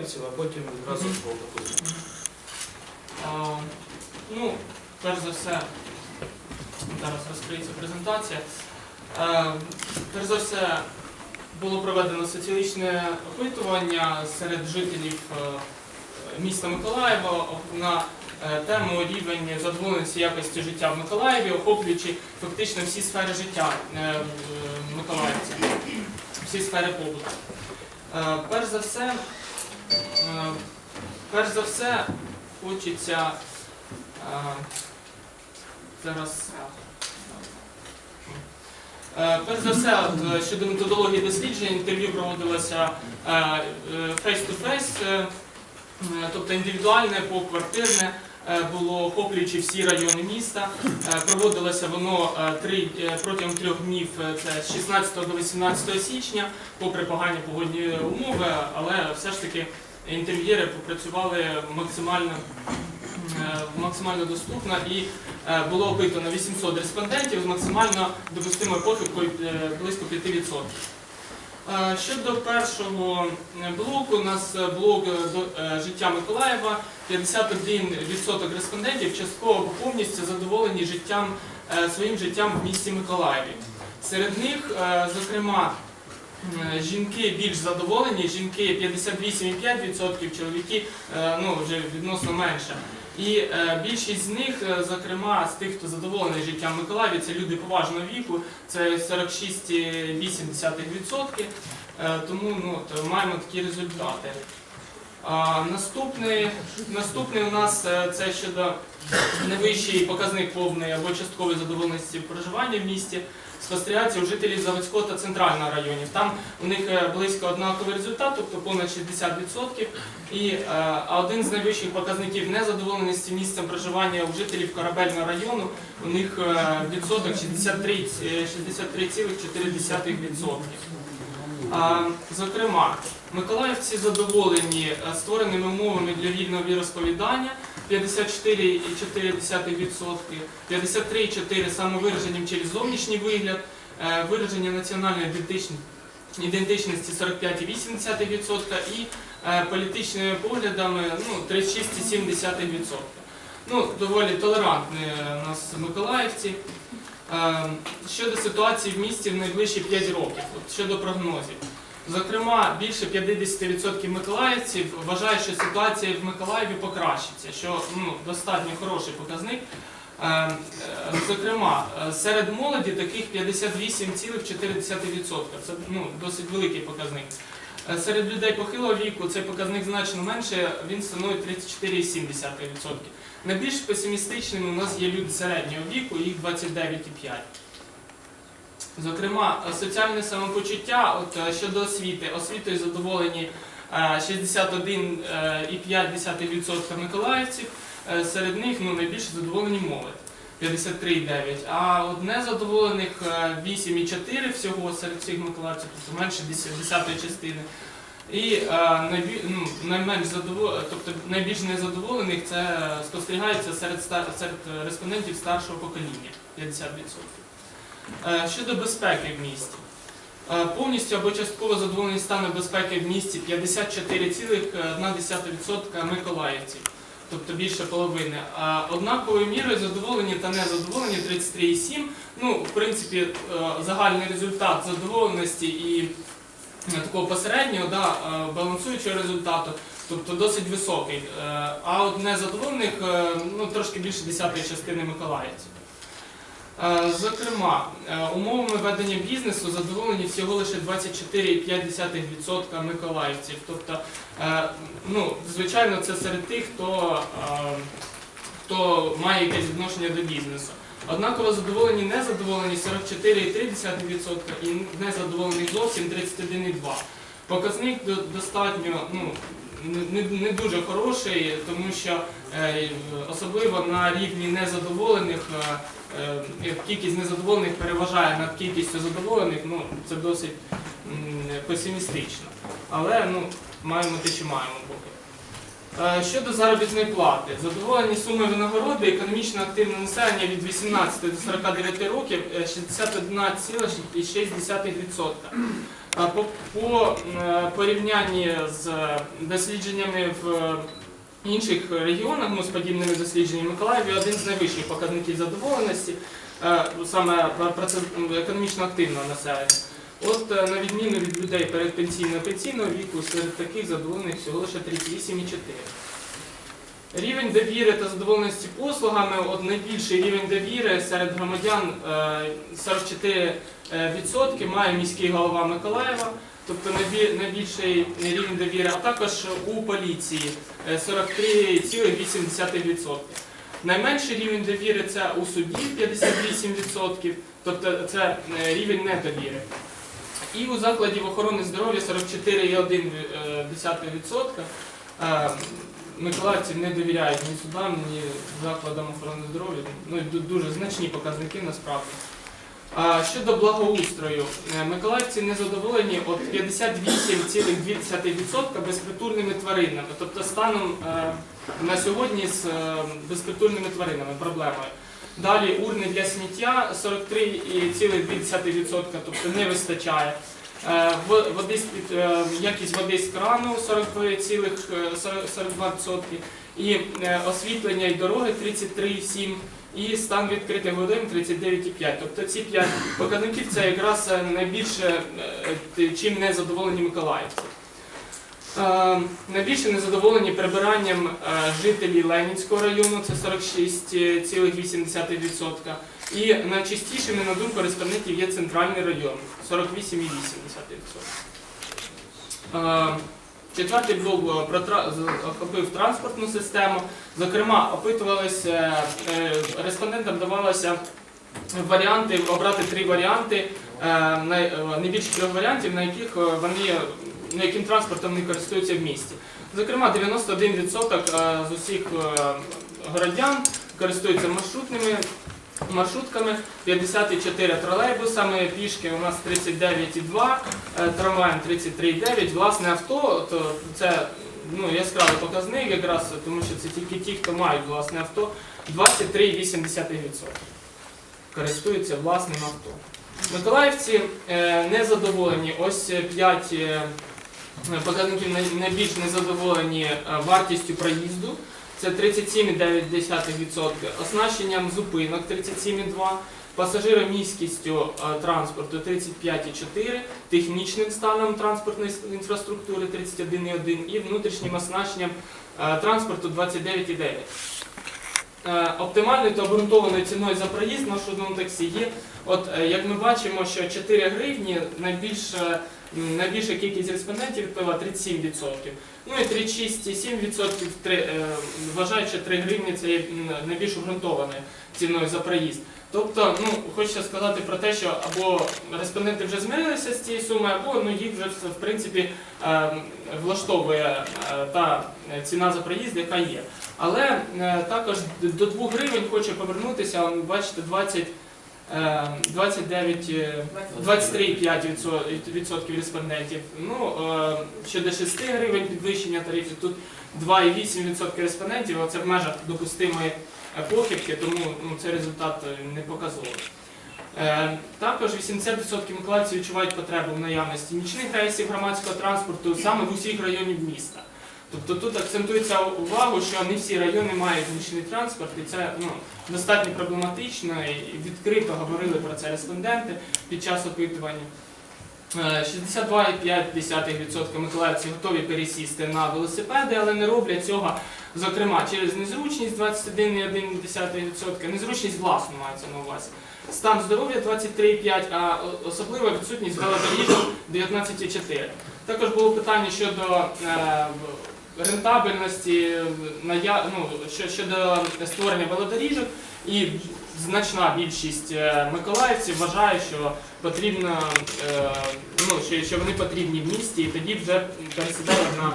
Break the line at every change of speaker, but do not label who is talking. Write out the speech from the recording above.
миколаївців, а потім відразу пропозиції.
А, Ну, перш за все, зараз розкриється презентація. Е, Перш за все, було проведено соціологічне опитування серед жителів е, міста Миколаєва на е, тему рівень задоволеності якості життя в Миколаєві, охоплюючи фактично всі сфери життя миколаївців, всі сфери побуту. Перш за все, перш за все, хочеться е, зараз. Е, Перш за все, е, щодо методології досліджень, інтерв'ю проводилося е, е, е, е, тобто індивідуальне, поквартирне, е, було охоплюючи всі райони міста. Е, Проводилося воно е, три, е, протягом трьох днів, е, це з 16 до 18 січня, попри погані погодні умови, але все ж таки інтерв'єри попрацювали максимально, е, максимально доступно і е, було опитано 800 респондентів з максимально допустимою похибкою е, близько 5%. Е, Щодо першого блоку, у нас блок життя Миколаєва. 51% респондентів частково повністю задоволені життям, своїм життям в місті Миколаєві. Серед них, зокрема, жінки більш задоволені, жінки 58,5%, чоловіки е, ну, вже відносно менше. І е, більшість з них, е, зокрема, з тих, хто задоволений життям Миколаєві, це люди поважного віку, це 46,8%. Е, тому ну, маємо такі результати. Наступний, наступний у нас е, це щодо найвищий показник повної або часткової задоволеності проживання в місті. Спостерігається у жителів Заводського та центрального районів. Там у них е, близько однаковий результат, тобто понад 60%. І, е, а один з найвищих показників незадоволеності місцем проживання у жителів корабельного району у них відсоток 63, е, 63,4%. А, Зокрема, миколаївці задоволені е, створеними умовами для вільного віросповідання 54,4%, 53,4% самовираженням через зовнішній вигляд, е, вираження національної ідентичності ідентичності 45,8% і е, політичними поглядами ну, 36,7%. Ну, доволі толерантні у нас миколаївці. Щодо ситуації в місті в найближчі 5 років, щодо прогнозів. Зокрема, більше 50% миколаївців вважають, що ситуація в Миколаєві покращиться, що ну, достатньо хороший показник. Е, е, Зокрема, серед молоді таких 58,4%. Це ну, досить великий показник. Е, Серед людей похилого віку цей показник значно менше, він становить 34,7%. Найбільш песимістичними у нас є люди середнього віку, їх 29,5%. Зокрема, е, соціальне самопочуття от, е, щодо освіти. Освітою задоволені е, 61,5% миколаївців. Е, Серед них ну, найбільше задоволені молодь 53,9%. А от незадоволених е, 8,4% всього серед всіх миколаївців, тобто менше 10 частини. І е, ну, найменш задовол... тобто найбільш незадоволених це спостерігається серед, ста- серед респондентів старшого покоління 50%. Е, Щодо безпеки в місті. Е, Повністю або частково задоволені станом безпеки в місті 54,1% миколаївців, тобто більше половини. А однаковою мірою задоволені та незадоволені 33,7%. Ну, в принципі, е, загальний результат задоволеності і такого посереднього, да, балансуючого результату, тобто досить високий. А от незадоволених ну, трошки більше десятої частини миколаївців. Е, Зокрема, е, умовами ведення бізнесу задоволені всього лише 24,5% миколаївців. Тобто, е, ну, звичайно, це серед тих, хто, хто має якесь відношення до бізнесу. Однаково задоволені незадоволені 44,3% і незадоволені зовсім 31,2%. Показник достатньо ну, не, не- дуже хороший, тому що е, особливо на рівні незадоволених е, е, кількість незадоволених переважає над кількістю задоволених, ну це досить песимістично. Але ну, маємо те, що маємо поки. Щодо заробітної плати, задоволені суми винагороди економічно активне населення від 18 до 49 років е, 61,6%. Е, По, по е, порівнянні з дослідженнями в інших регіонах, ну, з подібними дослідженнями Миколаєві, один з найвищих показників задоволеності е, саме економічно активного населення. От е, на відміну від людей передпенсійного пенсійного віку, серед таких задоволених всього лише 38,4. Рівень довіри та задоволеності послугами, от найбільший рівень довіри серед громадян е, 44% має міський голова Миколаєва, тобто найбільший рівень довіри, а також у поліції е, 43,8%. Найменший рівень довіри це у суді 58%, тобто це е, рівень недовіри. І у закладів охорони здоров'я 44,1%. Миколаївці не довіряють ні судам, ні закладам охорони здоров'я. Ну, дуже значні показники насправді. А щодо благоустрою, е, миколаївці не задоволені от 58,2% безпритульними тваринами. Тобто станом е, на сьогодні з е, безпритульними тваринами проблемою. Далі урни для сміття 43,2%, тобто не вистачає. Е, Води е, якість води з крану 42,42% і е, освітлення і дороги 33,7% і стан відкритих водойм 39,5%. Тобто ці 5 показників це якраз найбільше чим не задоволені миколаївці. Найбільше незадоволені прибиранням жителі Ленінського району, це 46,8%. І найчастішими, на думку респондентів, є центральний район 48,8%. Е, Четвертий блок е, охопив транспортну систему. Зокрема, опитувалися е, респондентам давалося варіанти, обрати три варіанти, е, е, найбільше трьох варіантів, на яких вони яким транспортом вони користуються в місті. Зокрема, 91% е, з усіх городян користуються маршрутними маршрутками, 54 тролейбусами, пішки у нас 39,2, е, трамваєм 33,9. Власне авто, то це ну, яскравий показник якраз, тому що це тільки ті, хто мають власне авто, 23,8% користуються власним авто. Миколаївці е, незадоволені. Ось 5 показників найбільш незадоволені е, вартістю проїзду. Це 37,9%, оснащенням зупинок 37,2%, пасажироміськістю е, транспорту 35,4%, технічним станом транспортної інфраструктури 31,1% і внутрішнім оснащенням е, транспорту 29,9%. Е, Оптимальною та обґрунтованою ціною за проїзд маршрутному таксі є. От як ми бачимо, що 4 гривні найбільша, м, найбільша кількість респондентів відповіла 37%. Ну і 36,7% три- е, вважають, що 3 гривні це є найбільш обґрунтованою ціною за проїзд. Тобто, ну хочеться сказати про те, що або респонденти вже змирилися з цією сумою, або ну їх вже в принципі е, влаштовує е, та ціна за проїзд, яка є. Але е, також до 2 гривень хоче повернутися, бачите, 20, е, 29, е, 23,5% респондентів. Ну, е, щодо 6 гривень підвищення тарифів, тут 2,8% респондентів, це в межах допустимої е, похибки, тому ну, цей результат е, не показовий. Е, Також 80% миколаївців відчувають потребу в наявності нічних рейсів громадського транспорту саме в усіх районів міста. Тобто тут акцентується увагу, що не всі райони мають нічний транспорт, і це ну, достатньо проблематично і відкрито говорили про це респонденти під час опитування. Е, 62,5% миколаївців готові пересісти на велосипеди, але не роблять цього, зокрема, через незручність 21,1%, незручність власну мається на увазі. Стан здоров'я 23,5%, а особлива відсутність велодоріжок 19,4%. Також було питання щодо е, рентабельності, ну, що- щодо створення велодоріжок, і значна більшість е, миколаївців вважає, що потрібно, е, ну, що, вони потрібні в місті, і тоді вже пересідають на